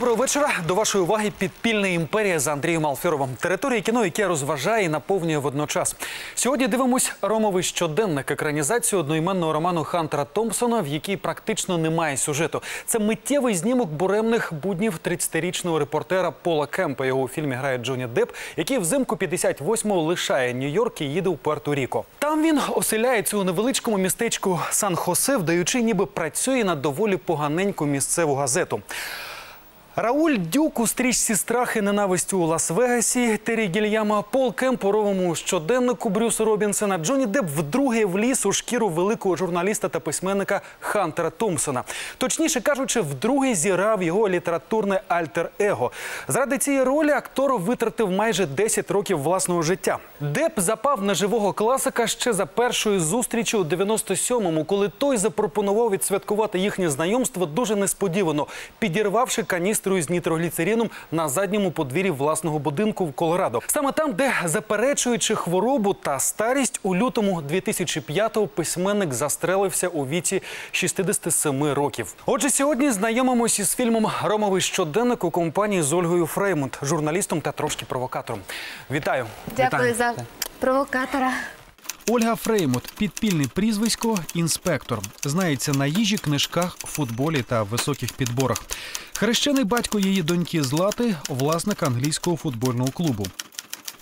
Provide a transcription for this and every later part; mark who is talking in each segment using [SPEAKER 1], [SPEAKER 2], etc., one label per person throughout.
[SPEAKER 1] Доброго вечора. До вашої уваги підпільна імперія за Андрієм Алферовим. Територія кіно, яке розважає і наповнює водночас. Сьогодні дивимось Ромовий щоденник, екранізацію одноіменного роману Хантера Томпсона, в якій практично немає сюжету. Це миттєвий знімок буремних буднів 30-річного репортера Пола Кемпа. Його у фільмі грає Джонні Депп, який взимку 58-го лишає Нью-Йорк і їде у Пуерто-Ріко. Там він оселяється у невеличкому містечку Сан-Хосе, вдаючи, ніби працює на доволі поганеньку місцеву газету. Рауль Дюк у стрічці страх і ненависть у Лас-Вегасі, Террі Гільяма, Пол Кемп у ровому щоденнику Брюса Робінсона, Джонні Депп вдруге вліз у шкіру великого журналіста та письменника Хантера Томпсона. Точніше кажучи, вдруге зіграв його літературне альтер-его. Заради цієї ролі актор витратив майже 10 років власного життя. Депп запав на живого класика ще за першою зустрічі у 97-му, коли той запропонував відсвяткувати їхнє знайомство дуже несподівано, підірвавши каністру із нітрогліцеріном на задньому подвір'ї власного будинку в Колорадо. Саме там, де заперечуючи хворобу та старість, у лютому 2005-го письменник застрелився у віці 67 років. Отже, сьогодні знайомимося із фільмом Ромовий щоденник у компанії з Ольгою Фреймунд, журналістом та трошки провокатором. Вітаю!
[SPEAKER 2] Дякую
[SPEAKER 1] Вітаю.
[SPEAKER 2] за провокатора.
[SPEAKER 3] Ольга Фреймут підпільне прізвисько інспектор. Знається на їжі, книжках, футболі та високих підборах. Хрещений батько її доньки Злати, власник англійського футбольного клубу.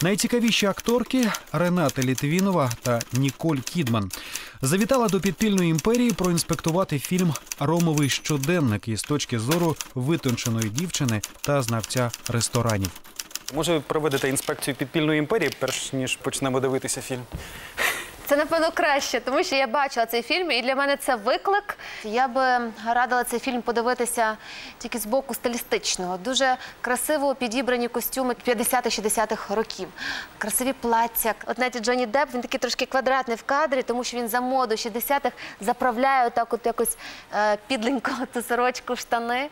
[SPEAKER 3] Найцікавіші акторки Рената Літвінова та Ніколь Кідман завітала до підпільної імперії проінспектувати фільм Ромовий щоденник із точки зору витонченої дівчини та знавця ресторанів.
[SPEAKER 1] Може, проведете інспекцію підпільної імперії, перш ніж почнемо дивитися фільм?
[SPEAKER 2] Це напевно краще, тому що я бачила цей фільм, і для мене це виклик. Я би радила цей фільм подивитися тільки з боку стилістичного. Дуже красиво підібрані костюми 50-60-х років. Красиві плаття. От навіть Джонні Депп, він такий трошки квадратний в кадрі, тому що він за моду 60-х заправляє отак от якось е, підленько ту сорочку штани.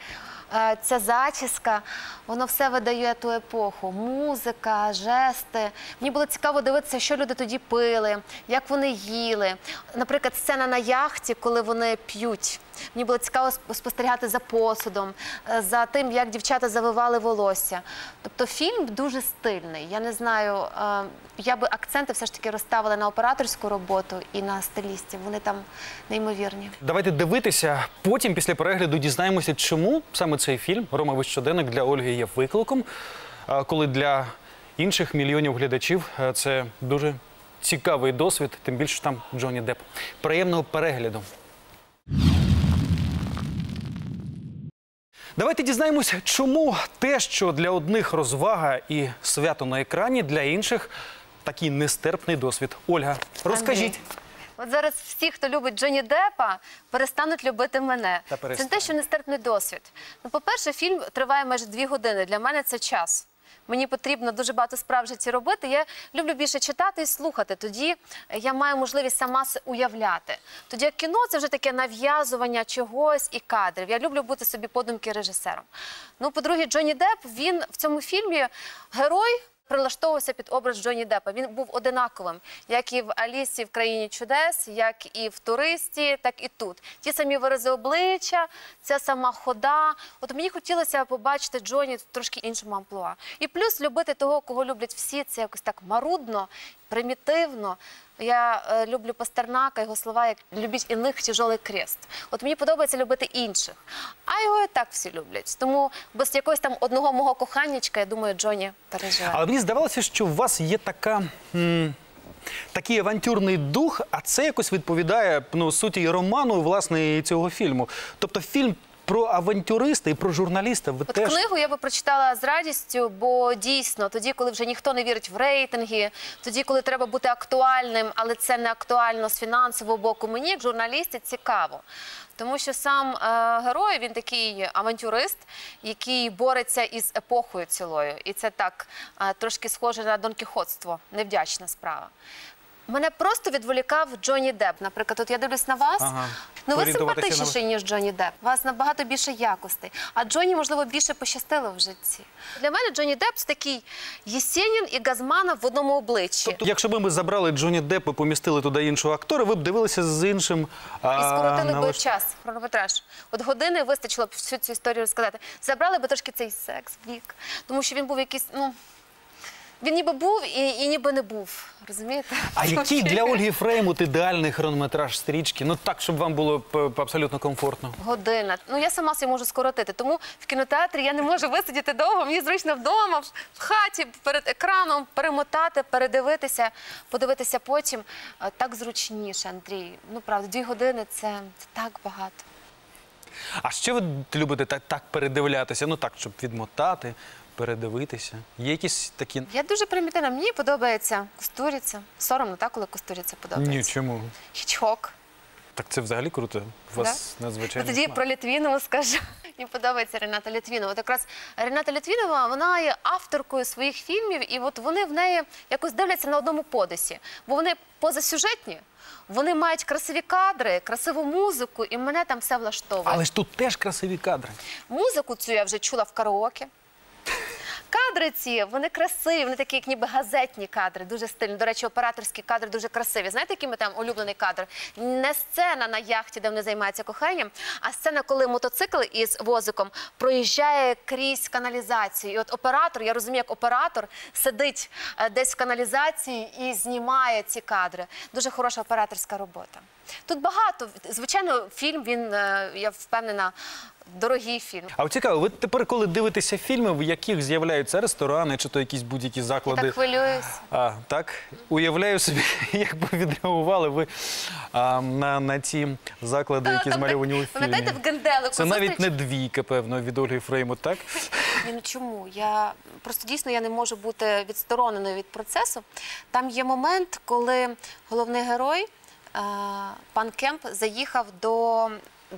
[SPEAKER 2] Е, Ця зачіска, воно все видає ту епоху. Музика, жести. Мені було цікаво дивитися, що люди тоді пили, як вони їли. Наприклад, сцена на яхті, коли вони п'ють. Мені було цікаво спостерігати за посудом, е, за тим, як дівчата завивали волосся. Тобто фільм дуже стильний. Я не знаю, е, я би акценти все ж таки розставила на операторську роботу і на стилістів. Вони там неймовірні.
[SPEAKER 1] Давайте дивитися. Потім, після перегляду, дізнаємося, чому саме цей фільм Ромовий щоденник для Ольги є викликом, коли для інших мільйонів глядачів е, це дуже цікавий досвід, тим більше там Джонні Депп. Приємного перегляду. Давайте дізнаємось, чому те, що для одних розвага і свято на екрані, для інших такий нестерпний досвід. Ольга, розкажіть.
[SPEAKER 2] От зараз всі, хто любить Джонні Деппа, перестануть любити мене. Це не те, що нестерпний досвід. Ну, по-перше, фільм триває майже дві години. Для мене це час. Мені потрібно дуже багато справ в житті робити. Я люблю більше читати і слухати. Тоді я маю можливість сама уявляти. Тоді як кіно це вже таке нав'язування чогось і кадрів. Я люблю бути собі подумки режисером. Ну, по-друге, Джонні Депп, він в цьому фільмі герой. Прилаштовувався під образ Джонні Деппа. Він був одинаковим, як і в Алісі в країні чудес, як і в туристі, так і тут. Ті самі вирази обличчя, ця сама хода. От мені хотілося побачити Джонні в трошки іншому амплуа. І плюс любити того, кого люблять всі, це якось так марудно, примітивно. Я е, люблю Пастернака, його слова, як любіть іних тяжолий крест. От мені подобається любити інших. А його і так всі люблять. Тому без якогось там одного мого коханнячка, я думаю, Джоні переживе.
[SPEAKER 1] Але мені здавалося, що у вас є така. Такий авантюрний дух, а це якось відповідає ну, суті і роману, і, власне, і цього фільму. Тобто фільм про авантюриста і про журналіста. Ви
[SPEAKER 2] От
[SPEAKER 1] теж
[SPEAKER 2] книгу я би прочитала з радістю, бо дійсно тоді, коли вже ніхто не вірить в рейтинги, тоді, коли треба бути актуальним, але це не актуально з фінансового боку. Мені як журналісті цікаво. Тому що сам е, герой він такий авантюрист, який бореться із епохою цілою, і це так е, трошки схоже на донкіхотство, невдячна справа. Мене просто відволікав Джонні Депп. Наприклад, от я дивлюсь на вас.
[SPEAKER 1] Ага.
[SPEAKER 2] Ну ви
[SPEAKER 1] Орієнтуватися на
[SPEAKER 2] симпатичніший, ніж Джонні Депп. У вас набагато більше якостей. А Джонні, можливо, більше пощастило в житті. Для мене Джонні Депп це такий Єсенін і Газманов в одному обличчі.
[SPEAKER 1] Тобто, якщо б ми забрали Джонні Деппа, помістили туди іншого актора, ви б дивилися з іншим.
[SPEAKER 2] І
[SPEAKER 1] а,
[SPEAKER 2] скоротили
[SPEAKER 1] на
[SPEAKER 2] би
[SPEAKER 1] ваш-
[SPEAKER 2] час, хронометраж. От години вистачило б всю цю історію розказати. Забрали би трошки цей секс, вік. Тому що він був якийсь, ну. Він ніби був і, і ніби не був. Розумієте?
[SPEAKER 1] А який для Ольги Фреймут ідеальний хронометраж стрічки? Ну так, щоб вам було п- п- абсолютно комфортно.
[SPEAKER 2] Година. Ну я сама собі можу скоротити. Тому в кінотеатрі я не можу висидіти довго. Мені зручно вдома, в хаті, перед екраном перемотати, передивитися, подивитися потім. Е, Так зручніше, Андрій. Ну правда, дві години це, це так багато.
[SPEAKER 1] А що ви любите так, так передивлятися? Ну так, щоб відмотати, передивитися. Є якісь такі.
[SPEAKER 2] Я дуже примітивна. Мені подобається кустуриця. Соромно, так, коли кустуриця подобається.
[SPEAKER 1] Ні, чому?
[SPEAKER 2] Хічхок.
[SPEAKER 1] Так це взагалі круто. У вас
[SPEAKER 2] Ну,
[SPEAKER 1] надзвичайно.
[SPEAKER 2] тоді про Літвінову скажу. Мені подобається Рената Літвінова. От якраз Рената Літвінова вона є авторкою своїх фільмів, і от вони в неї якось дивляться на одному подисі. Бо вони позасюжетні, вони мають красиві кадри, красиву музику, і мене там все влаштовує.
[SPEAKER 1] Але ж тут теж красиві кадри.
[SPEAKER 2] Музику цю я вже чула в караоке. acá Кадри ці, вони красиві, вони такі, як ніби газетні кадри, дуже стильні. До речі, операторські кадри дуже красиві. Знаєте, який ми там улюблений кадр? Не сцена на яхті, де вони займаються коханням, а сцена, коли мотоцикл із возиком проїжджає крізь каналізацію. І от оператор, я розумію, як оператор сидить е, десь в каналізації і знімає ці кадри. Дуже хороша операторська робота. Тут багато. Звичайно, фільм він, е, я впевнена, дорогий фільм.
[SPEAKER 1] А цікаво, ви тепер, коли дивитеся фільми, в яких з'являються ресторани чи то якісь будь-які
[SPEAKER 2] Я
[SPEAKER 1] заклади.
[SPEAKER 2] так хвилююсь.
[SPEAKER 1] А, так, уявляю собі, як би відреагували ви а, на, на ті заклади, які змальовані у фільмі.
[SPEAKER 2] Пам'ятаєте, в Генделику
[SPEAKER 1] Це навіть не двійка, певно, від Ольги Фреймут, так?
[SPEAKER 2] Ні, ну чому? Я просто дійсно я не можу бути відстороненою від процесу. Там є момент, коли головний герой, пан Кемп, заїхав до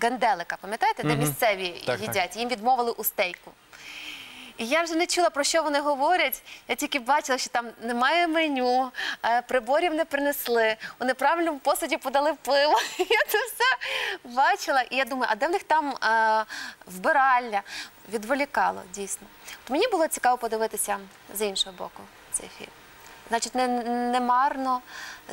[SPEAKER 2] Генделика, пам'ятаєте, де місцеві
[SPEAKER 1] Так, так.
[SPEAKER 2] їдять. Їм відмовили у стейку. І я вже не чула, про що вони говорять. Я тільки бачила, що там немає меню, е, приборів не принесли, у неправильному посуді подали пиво. Я це все бачила. І я думаю, а де в них там е, вбиральня? Відволікало, дійсно. Мені було цікаво подивитися з іншого боку цей фільм. Значить, не, не марно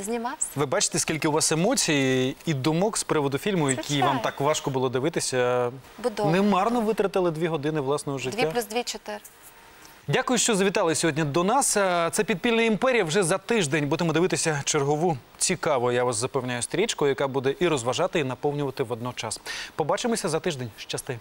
[SPEAKER 2] знімався.
[SPEAKER 1] Ви бачите, скільки у вас емоцій і думок з приводу фільму, який
[SPEAKER 2] Звичайно.
[SPEAKER 1] вам так важко було дивитися.
[SPEAKER 2] Будово.
[SPEAKER 1] Немарно витратили дві години власного життя.
[SPEAKER 2] Дві плюс дві чотири.
[SPEAKER 1] Дякую, що завітали сьогодні до нас. Це підпільна імперія. Вже за тиждень будемо дивитися чергову цікаву, я вас запевняю, стрічку, яка буде і розважати, і наповнювати водночас. Побачимося за тиждень. Щасти.